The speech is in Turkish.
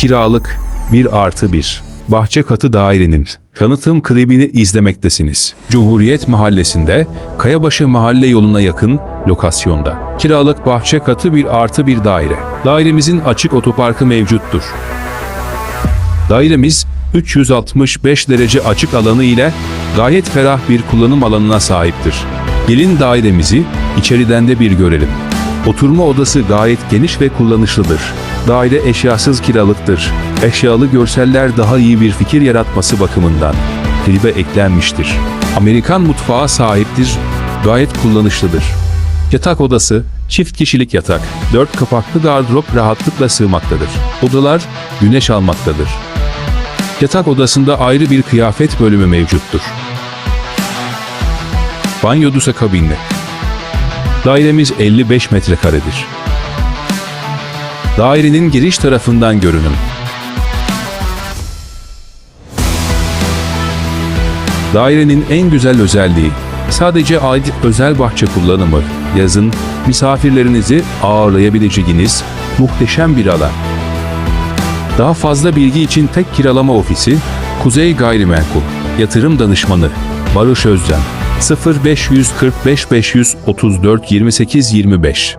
Kiralık 1 artı 1. Bahçe katı dairenin tanıtım klibini izlemektesiniz. Cumhuriyet Mahallesi'nde Kayabaşı Mahalle yoluna yakın lokasyonda. Kiralık bahçe katı 1 artı 1 daire. Dairemizin açık otoparkı mevcuttur. Dairemiz 365 derece açık alanı ile gayet ferah bir kullanım alanına sahiptir. Gelin dairemizi içeriden de bir görelim. Oturma odası gayet geniş ve kullanışlıdır. Daire eşyasız kiralıktır. Eşyalı görseller daha iyi bir fikir yaratması bakımından klibe eklenmiştir. Amerikan mutfağa sahiptir. Gayet kullanışlıdır. Yatak odası, çift kişilik yatak, dört kapaklı gardırop rahatlıkla sığmaktadır. Odalar güneş almaktadır. Yatak odasında ayrı bir kıyafet bölümü mevcuttur. Banyo dusa kabinli. Dairemiz 55 metrekaredir. Dairenin giriş tarafından görünüm. Dairenin en güzel özelliği sadece ait özel bahçe kullanımı. Yazın misafirlerinizi ağırlayabileceğiniz muhteşem bir alan. Daha fazla bilgi için tek kiralama ofisi Kuzey Gayrimenkul Yatırım Danışmanı Barış Özcan 0545 534 28 25